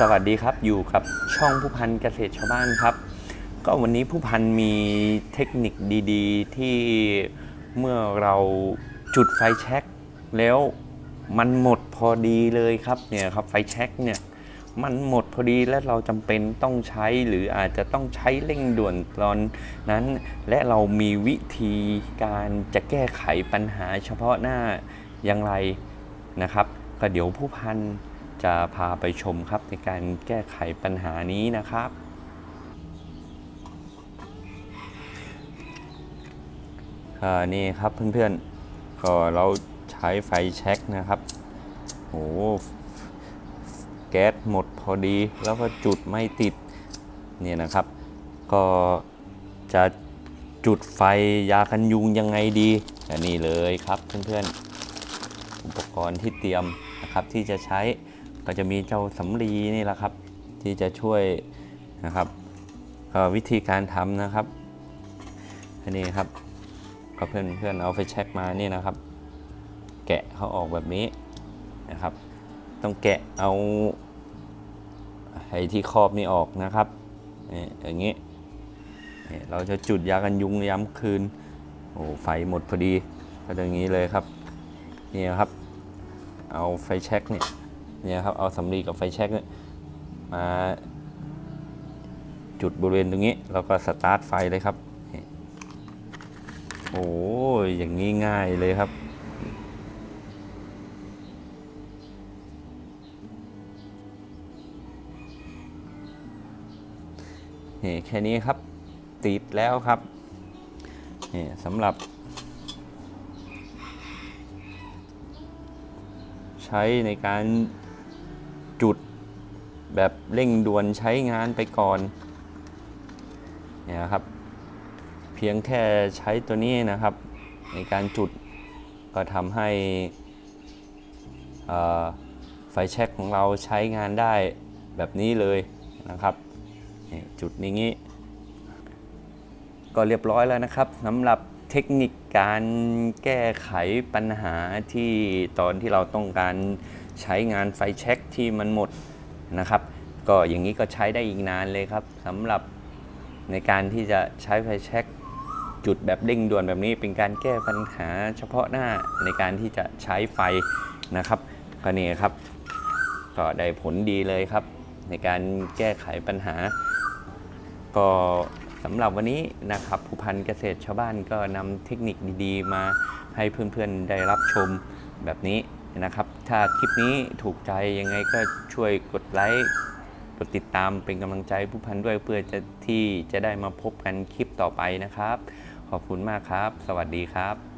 สวัสดีครับอยู่กับช่องผู้พันเกษตรชาวบ้านครับ ก็วันนี้ผู้พันมีเทคนิคดีๆ ที่เมื่อเราจุดไฟแช็กแล้วมันหมดพอดีเลยครับเนี่ยครับไฟแช็กเนี่ยมันหมดพอดีและเราจำเป็นต้องใช้หรืออาจจะต้องใช้เร่งด่วนตอนนั้น และเรามีวิธีการจะแก้ไขปัญหาเฉพาะหน้าอย่างไรนะครับ ก็เดี๋ยวผู้พัน จะพาไปชมครับในการแก้ไขปัญหานี้นะครับอ่านี่ครับเพื่อนๆ ก็เราใช้ไฟแช็กนะครับโอ้แก๊สหมดพอดีแล้วก็จุดไม่ติดเนี่ยนะครับ ก็จะจุดไฟยากันยุงยังไงดีอันนี้เลยครับเพื่อนๆ อุปกรณ์ที่เตรียมนะครับที่จะใช้ ก็จะมีเจ้าสำลีนี่แหละครับ ที่จะช่วยนะครับวิธีการทำนะครับอันนี้ครับก็เพื่อนเพื่อนเอาไฟแช็กมานี่นะครับ แกะเขาออกแบบนี้นะครับ ต้องแกะเอาไอ้ที่ครอบนี่ออกนะครับนี่อย่างนี้เราจะจุดยากันยุงย้ำคืนโอ้ไฟหมดพอดีก็อย่างนี้เลยครับนี่ครับ เอาไฟแช็กเนี่ย เนี่ยครับเอาสำลีกับไฟแช็กเนี่ยมาจุดบริเวณตรงนี้แล้วก็สตาร์ทไฟเลยครับ โอ้ยอย่างนี้ง่ายเลยครับ นี่แค่นี้ครับติดแล้วครับ นี่สำหรับ ใช้ในการ จุดแบบเร่งด่วนใช้งานไปก่อนเนี่ยครับ เพียงแค่ใช้ตัวนี้นะครับ ในการจุดก็ทำให้ไฟแช็กของเราใช้งานได้แบบนี้เลยนะครับ จุดนี้ ก็เรียบร้อยแล้วนะครับสำหรับเทคนิคการแก้ไขปัญหาที่ตอนที่เราต้องการ ใช้งานไฟแช็กที่มันหมดนะครับ ก็อย่างนี้ก็ใช้ได้อีกนานเลยครับสำหรับในการที่จะใช้ไฟแช็กจุดแบบเร่งด่วนแบบนี้เป็นการแก้ปัญหาเฉพาะหน้าในการที่จะใช้ไฟนะครับก็นี่ครับ ก็ได้ผลดีเลยครับ ในการแก้ไขปัญหา ก็สำหรับวันนี้นะครับผู้พันเกษตรชาวบ้านก็นำเทคนิคดีๆ มาให้เพื่อนๆได้รับชมแบบนี้ นะครับ ถ้าคลิปนี้ถูกใจยังไงก็ช่วยกดไลค์กดติดตามเป็นกำลังใจผู้พันด้วยเพื่อจะที่จะได้มาพบกันคลิปต่อไปนะครับ ขอบคุณมากครับ สวัสดีครับ